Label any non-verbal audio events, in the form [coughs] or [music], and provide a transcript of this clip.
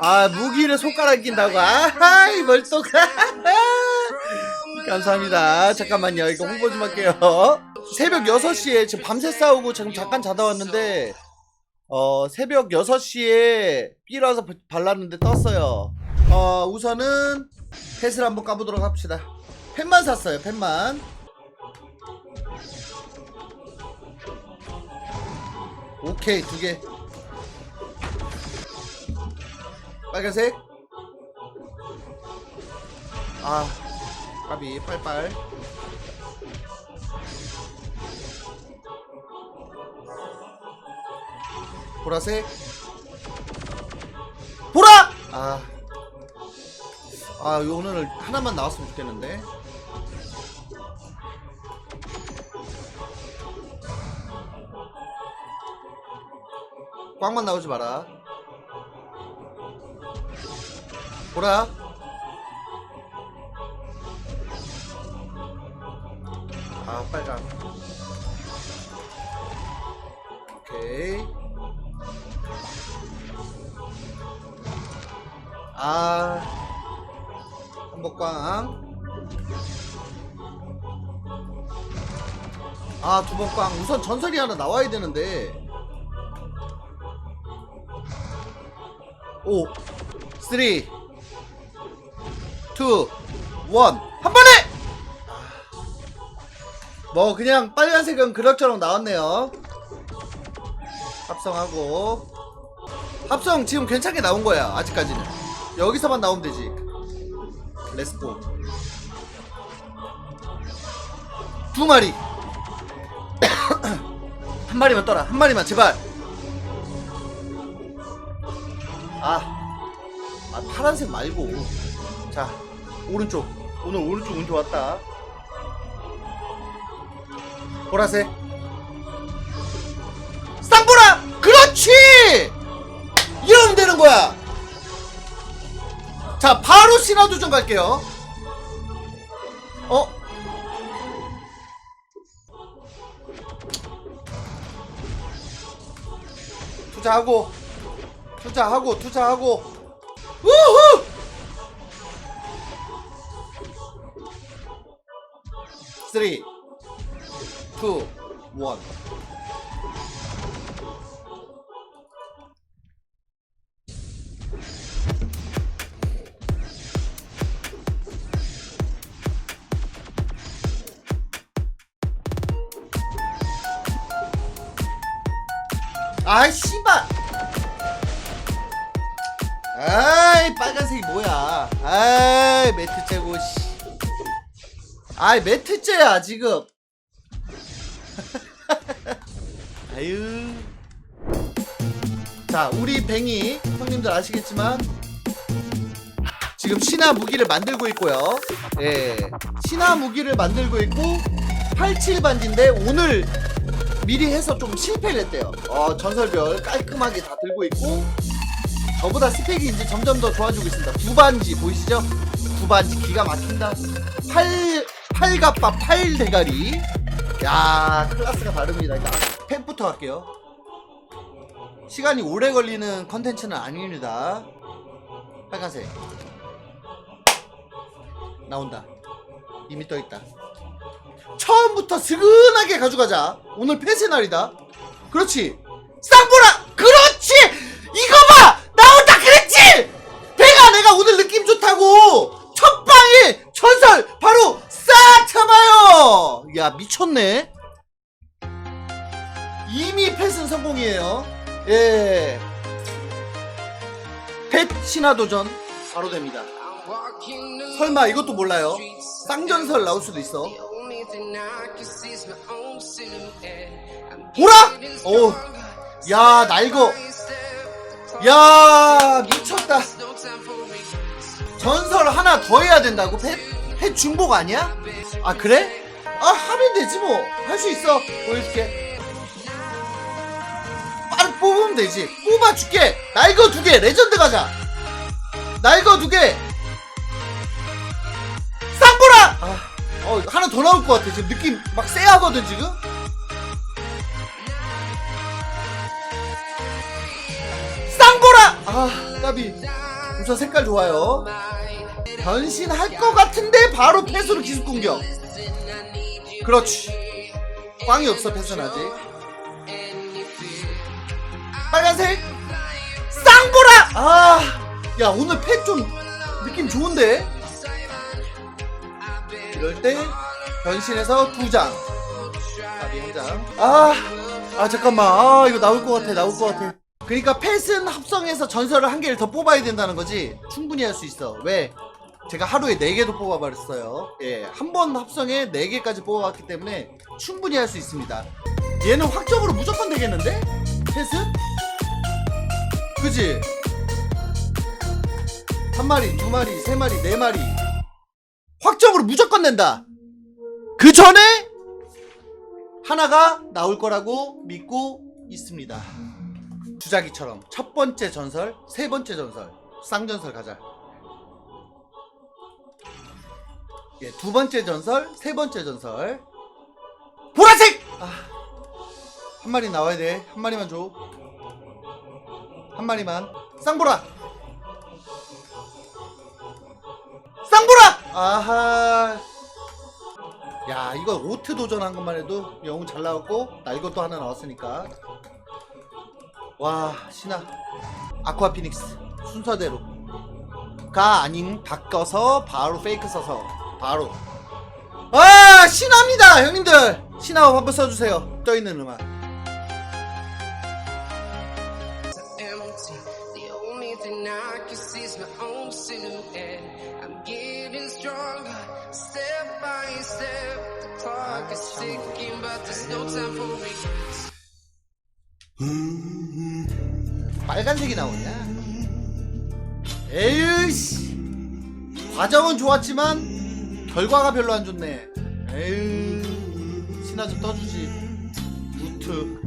아 무기를 손가락 낀다고? 아하이 멀떡 [laughs] 감사합니다. 잠깐만요. 이거 홍보 좀 할게요. 새벽 6시에 지금 밤새 싸우고 지금 잠깐 자다 왔는데 어 새벽 6시에 B라서 발랐는데 떴어요. 어 우선은 펫을 한번 까보도록 합시다 펫만 샀어요 펫만. 오케이 두개. 빨간색. 아 까비 빨빨. 보라색. 보라! 아. 아, 오늘 하나만 나왔으면 좋겠는데. 꽝만 나오지 마라. 보라. 아, 빨강. 오케이. 아, 한복꽝. 아, 두 번 꽝. 우선 전설이 하나 나와야 되는데. 오, 쓰리, 투, 원. 한 번에! 뭐, 그냥 빨간색은 그럭저럭 나왔네요. 합성하고. 합성 지금 괜찮게 나온 거야, 아직까지는. 여기서만 나오면 되지. 렛츠고. 두 마리. [coughs] 한 마리만 떠라. 한 마리만 제발. 아. 아 파란색 말고. 자, 오른쪽. 오늘 오른쪽 운 좋았다. 보라색. 쌍보라! 그렇지! 이러면 되는 거야. 자, 바로 신화도전 갈게요. 어? 투자하고, 투자하고, 투자하고. 우후! 쓰리, 투, 원. 아이 씨발 아이 매트째고 씨. 아이 매트째야 지금. [laughs] 아유. 자 우리 뱅이 형님들 아시겠지만 지금 신화 무기를 만들고 있고요. 예. 신화 무기를 만들고 있고 87반지인데 오늘 미리 해서 좀 실패를 했대요. 어, 전설별 깔끔하게 다 들고 있고 저보다 스펙이 이제 점점 더 좋아지고 있습니다. 두 반지 보이시죠? 두 반지 기가 막힌다. 팔 팔갑바 팔 대가리. 야 클래스가 다릅니다. 일단 펜부터 할게요. 시간이 오래 걸리는 컨텐츠는 아닙니다. 빨간색 나온다. 이미 떠 있다. 처음부터 스근하게 가져가자. 오늘 폐쇄 날이다. 그렇지. 쌍보라! 그렇지! 이거 좋다고! 첫 방에 전설 바로 싹 잡아요! 야, 미쳤네. 이미 펫은 성공이에요. 예. 펫 신화 도전 바로 됩니다. 설마 이것도 몰라요? 쌍전설 나올 수도 있어. 보라! 오, 야, 나 이거, 야, 미쳤다. 전설 하나 더 해야 된다고? 펫? 펫 중복 아니야? 아, 그래? 아, 하면 되지 뭐. 할 수 있어. 보여줄게. 빨리 뽑으면 되지. 뽑아줄게. 나 이거 두 개. 레전드 가자. 나 이거 두 개. 쌍보라! 아, 어, 하나 더 나올 것 같아 지금 느낌 막 쎄하거든 지금 쌍보라 아 까비 우선 색깔 좋아요. 변신할 것 같은데 바로 패스로 기습 공격. 그렇지. 꽝이 없어 패스는 아직. 빨간색. 쌍보라! 아야 오늘 패좀 느낌 좋은데? 이럴 때 변신해서 두장. 답이 한장. 아, 아 잠깐만. 아 이거 나올 것 같아 나올 것 같아 그러니까 펫은 합성해서 전설을 한 개를 더 뽑아야 된다는 거지 충분히 할 수 있어 왜 제가 하루에 4개도 뽑아버렸어요 예, 한 번 합성에 4개까지 뽑아봤기 때문에 충분히 할 수 있습니다 얘는 확정으로 무조건 되겠는데? 펫은? 그지? 한 마리, 두 마리, 세 마리, 네 마리 확정으로 무조건 낸다. 그 전에 하나가 나올 거라고 믿고 있습니다. 주자기처럼 첫 번째 전설, 세 번째 전설, 쌍전설 가자. 예, 두 번째 전설, 세 번째 전설. 보라색! 아, 한 마리 나와야 돼. 한 마리만 줘. 한 마리만. 쌍보라! 쌍보라! 아하. 야, 이거 오트 도전한 것만 해도 영웅 잘 나왔고, 나 이것도 하나 나왔으니까. 와, 신화. 아쿠아 피닉스. 순서대로. 가 아닌 바꿔서 바로 페이크 써서 바로. 아, 신화입니다, 형님들. 신화 한번 써주세요. 떠있는 음악. step by step. The clock is ticking, but there's no time for regrets. 빨간색이 나오냐? 에이씨! 과정은 좋았지만 결과가 별로 안 좋네. 에이 신화 좀 떠주지. 무트